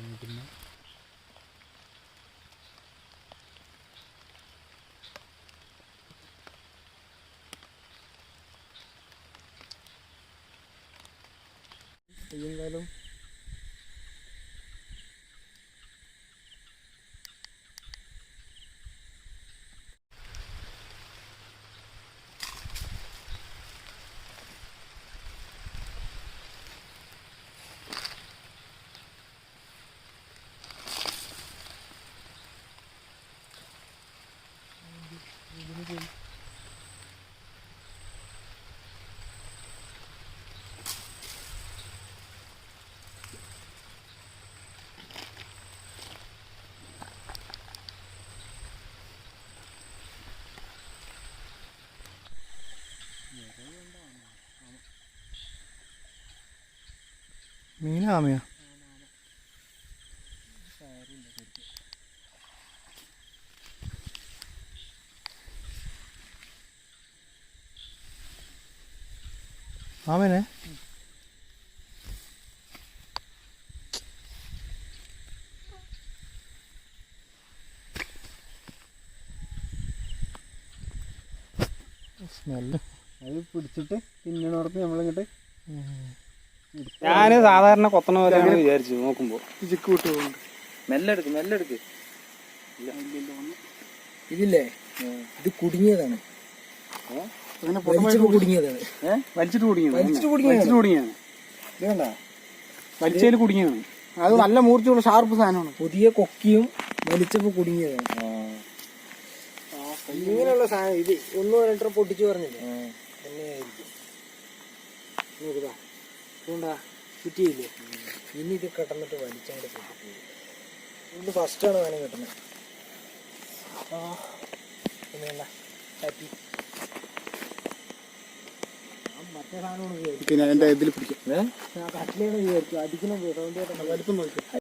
மட்டும்தான் இருந்தாலும் ภูมิมีหน้าไหมอะ ആമേനെ. സ്മെല്ല്. അത് പിടിച്ചിട്ട് തിന്നണോടത്ത് നമ്മളിങ്ങോട്ട് ഞാൻ സാധാരണ കൊത്തണ പോലെയാണ് വിചാരിച്ചു നോക്കുമ്പോ. ചിക്ക് വിട്ട് പോകുന്നുണ്ട് മെല്ലെ എടുക്ക് മെല്ലെ എടുക്ക് ഇതില്ലേ? ഇത് കുടുങ്ങിയതാണ്. അങ്ങനെ കുടുങ്ങിയതാണ് ഏഹ് വലിച്ചിട്ട് കുടുങ്ങിയത് വലിച്ചിട്ട് കുടുങ്ങിയതാണ്. വലിച്ചിട്ട് കുടുങ്ങിയാണ് ഇത് കണ്ടാ? വലിച്ചതിൽ കുടുങ്ങിയാണ് അത് നല്ല മൂർച്ചയുള്ള ഷാർപ്പ് സാധനമാണ്. പുതിയ കൊക്കിയും വലിച്ചപ്പോ കുടുങ്ങിയതാണ് ഇങ്ങനെയുള്ള സാധനം ഇത് ഒന്നും രണ്ടര പൊട്ടിച്ചു പറഞ്ഞില്ലേ? തന്നെയായിരിക്കും. നോക്കുതാ ഇതുകൊണ്ടാ കിട്ടിയില്ലേ? ഇനി ഇത് കിടന്നിട്ട് വലിച്ചങ്ങോട്ട് പൊട്ടിപ്പോയി ഇത് ഫസ്റ്റാണ് വേണം കിട്ടുന്നത്. ആ. പിന്നെ എന്താ പിന്നെ എന്റെ ഇതിൽ പിടിക്കും. കട്ടിലാണ്